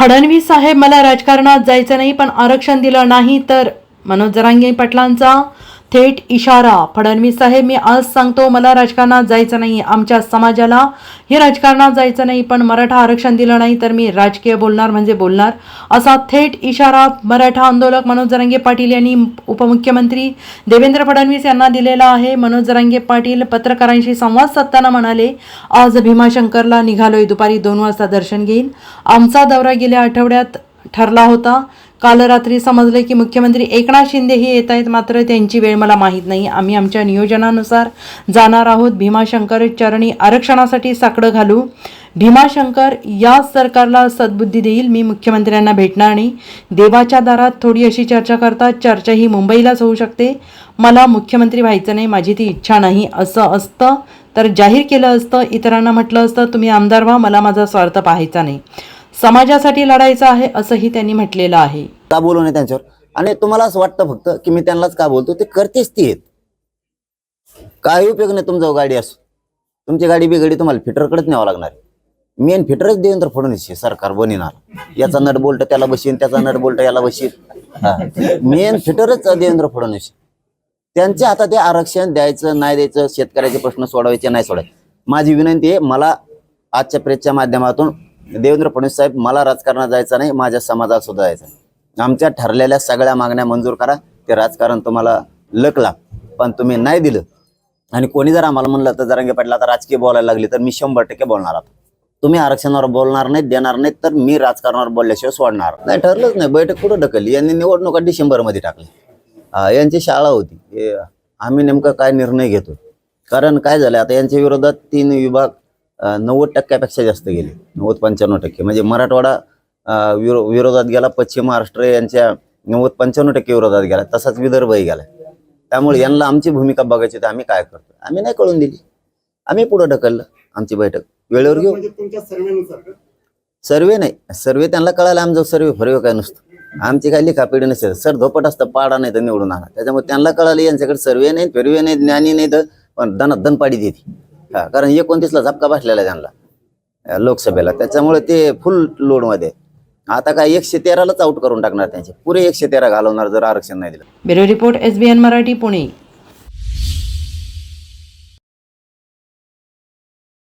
फडणवीस साहेब मला राजकारणात जायचं नाही पण आरक्षण दिलं नाही तर मनोज जरांगे पाटलांचा थेट इशारा. फडणवीस साहेब मी आज सांगतो मला राजकारणात जायचं नाही. आमच्या समाजाला हे राजकारणात जायचं नाही पण मराठा आरक्षण दिलं नाही तर मी राजकीय बोलणार म्हणजे बोलणार. असा थेट इशारा मराठा आंदोलक मनोज जरांगे पाटील यांनी उपमुख्यमंत्री देवेंद्र फडणवीस यांना दिलेला आहे. मनोज जरांगे पाटील पत्रकारांशी संवाद साधताना म्हणाले आज भीमाशंकरला निघालोय दुपारी दोन वाजता दर्शन घेईन. आमचा दौरा गेल्या आठवड्यात ठरला होता. काल रात्री समजले की मुख्यमंत्री एकनाथ शिंदे हे येत आहेत मात्र त्यांची वेळ मला माहीत नाही. आम्ही आमच्या नियोजनानुसार जाणार आहोत. भीमाशंकर चरणी आरक्षणासाठी साकडं घालू. भीमाशंकर या सरकारला सद्बुद्धी देईल मी मुख्यमंत्र्यांना भेटणार नाही. देवाच्या दारात थोडी अशी चर्चा करतात चर्चा ही मुंबईलाच होऊ शकते. मला मुख्यमंत्री व्हायचं नाही माझी ती इच्छा नाही. असं असतं तर जाहीर केलं असतं इतरांना म्हटलं असतं तुम्ही आमदार व्हा मला माझा स्वार्थ पाहायचा नाही. समाजासाठी लढायचं आहे असंही त्यांनी म्हटलेलं आहे. का बोलू नये त्यांच्यावर? आणि तुम्हाला असं वाटतं फक्त की मी त्यांनाच का बोलतो? ते करतेच ती आहेत. काही उपयोग नाही तुमचा गाडी असो. तुमची गाडी बिघडी तुम्हाला फिटरकडेच न्यावं लागणार मेन फिटरच देवेंद्र फडणवीस आहे, सरकार बनिणार याचा नट बोलट त्याला बसीन त्याचा नट बोल्ट याला बसीन मेन फिटरच देवेंद्र फडणवीस त्यांच्या हातात ते आरक्षण द्यायचं नाही द्यायचं शेतकऱ्याचे प्रश्न सोडवायचे नाही सोडायचे माझी विनंती आहे मला आजच्या प्रेसच्या माध्यमातून देवेंद्र फडणवीस साहेब मला राजकारणात जायचं नाही माझ्या समाजात सुद्धा जायचं नाही. आमच्या ठरलेल्या सगळ्या मागण्या मंजूर करा ते राजकारण तुम्हाला लकला. पण तुम्ही नाही दिलं आणि कोणी जर आम्हाला म्हणलं तर जरांगे पाटील आता राजकीय बोलायला लागले तर मी शंभर टक्के बोलणार आता. तुम्ही आरक्षणावर बोलणार नाहीत देणार नाहीत तर मी राजकारणावर बोलल्याशिवाय सोडणार. नाही ठरलंच नाही. बैठक कुठं ढकलली? यांनी निवडणुका डिसेंबरमध्ये टाकली यांची शाळा होती. आम्ही नेमकं काय निर्णय घेतो कारण काय झालं आता यांच्या विरोधात तीन विभाग नव्वद टक्क्यापेक्षा जास्त गेले. नव्वद पंच्याण्णव टक्के. म्हणजे मराठवाडा विरो विरोधात गेला पश्चिम महाराष्ट्र यांच्या नव्वद पंच्याण्णव टक्के विरोधात गेला तसाच विदर्भही गेला. त्यामुळे यांना आमची भूमिका बघायची तर आम्ही काय करतो आम्ही नाही कळून दिली. आम्ही पुढे ढकललं आमची बैठक. वेळेवर घेऊ. म्हणजे का? सर्वे नाही. सर्वे त्यांना कळायला आमचं सर्वे फर्वे काय नसतं? आमची काही लिखापिढी नसते. सर धोपट असतं पाडा नाही तर निवडून आणा त्याच्यामुळे त्यांना कळालं यांच्याकडे सर्वे नाही फिरवे नाही ज्ञानी नाही तर पण दन दनपाडी देते. हा कारण एकोणतीसला झपका बसलेला आहे त्यांना लोकसभेला. त्याच्यामुळे ते फुल लोडमध्ये आता काय एकशे तेरालाच आउट करून टाकणार त्यांचे. पुरे एकशे तेरा घालवणार जर आरक्षण नाही दिलं. Bureau report S B N Marathi Pune.